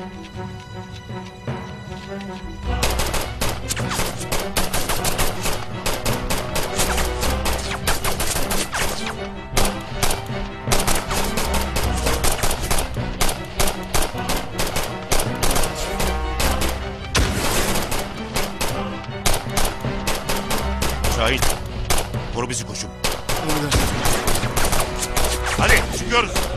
Şahin. Koru bizi koçum. Hadi çıkıyoruz.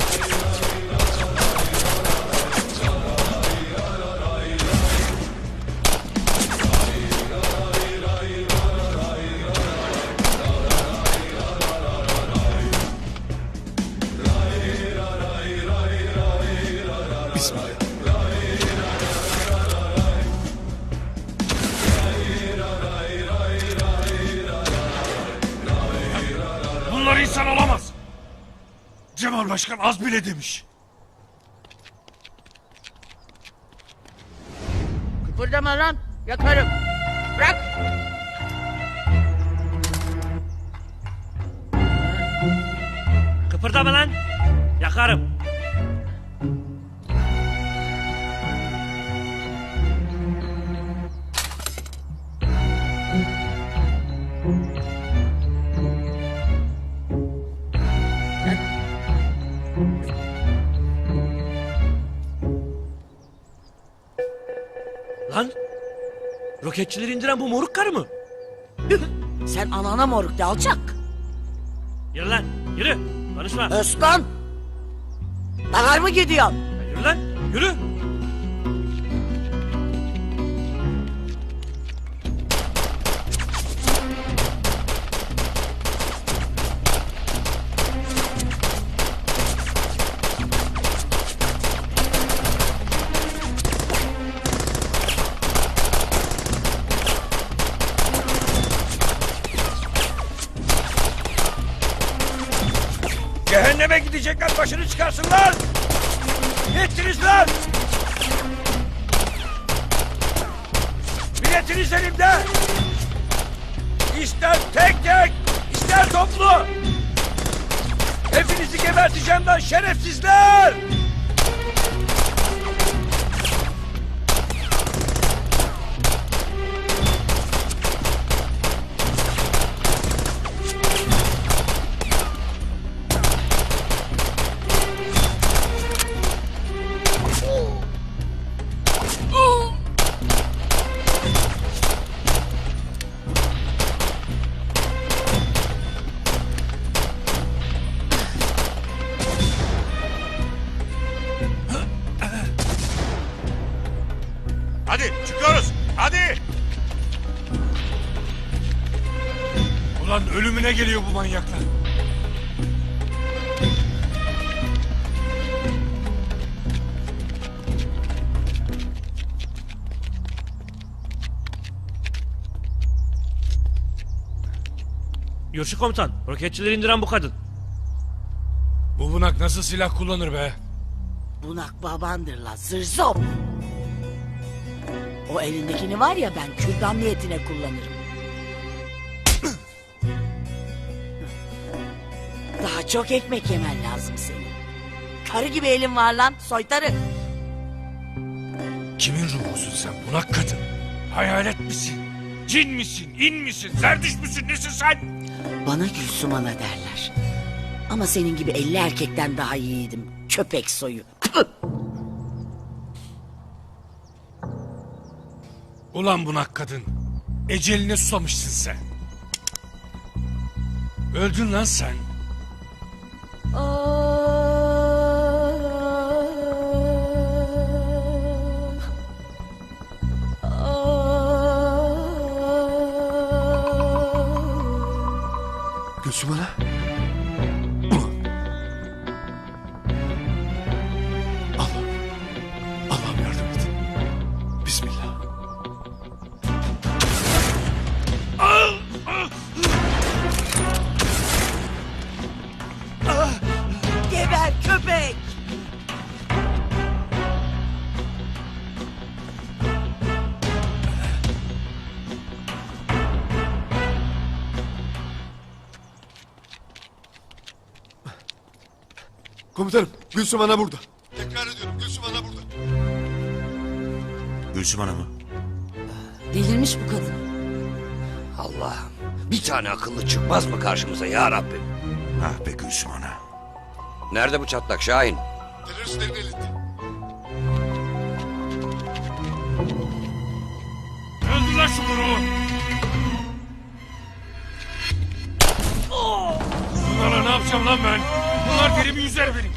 Cemal Başkan az bile demiş. Kıpırdama lan. Yakarım. Bırak. Kıpırdama lan. Yakarım. Lan. Roketçileri indiren bu moruk karı mı? Sen anana moruk de alçak. Yürü lan. Yürü. Konuşma. Özkan. Dalar mı gidiyorsun? Ya Yürü lan. Yürü. Cehenneme gidecekler başını çıkarsınlar. Yettiniz lan. Milletiniz elimde. İster tek tek, ister toplu. Hepinizi geberteceğim lan şerefsizler. Ulan ölümüne geliyor bu manyaklar. Yurşu komutan. Roketçileri indiren bu kadın. Bu bunak nasıl silah kullanır be? Bunak babandır la zırzop. O elindekini var ya ben kürdan niyetine kullanırım. Daha çok ekmek yemen lazım senin. Karı gibi elin var lan soytarı. Kimin ruhusun sen bunak kadın? Hayalet misin? Cin misin? İn misin? Zerdüş müsün? Nesin sen? Bana Gülsüm ana derler. Ama senin gibi elli erkekten daha iyiydim. Köpek soyu. Ulan bunak kadın. Eceline susamışsın sen. Öldün lan sen. Gülsüm Ana. Allah. Allah'ım yardım et. Bismillah. Geber köpek. Komutanım Gülsüm Ana burada. Tekrar ediyorum Gülsüm Ana burada. Gülsüm Hanım'ı. Delirmiş bu kadın. Allah'ım bir tane akıllı çıkmaz mı karşımıza ya Rabbim? Ah be Gülsüm Ana. Nerede bu çatlak Şahin? Teröristlerin elinde. Öldür lan şu moruğu. Bunlarla ne yapacağım lan ben? Bunlar derimi yüzer benim.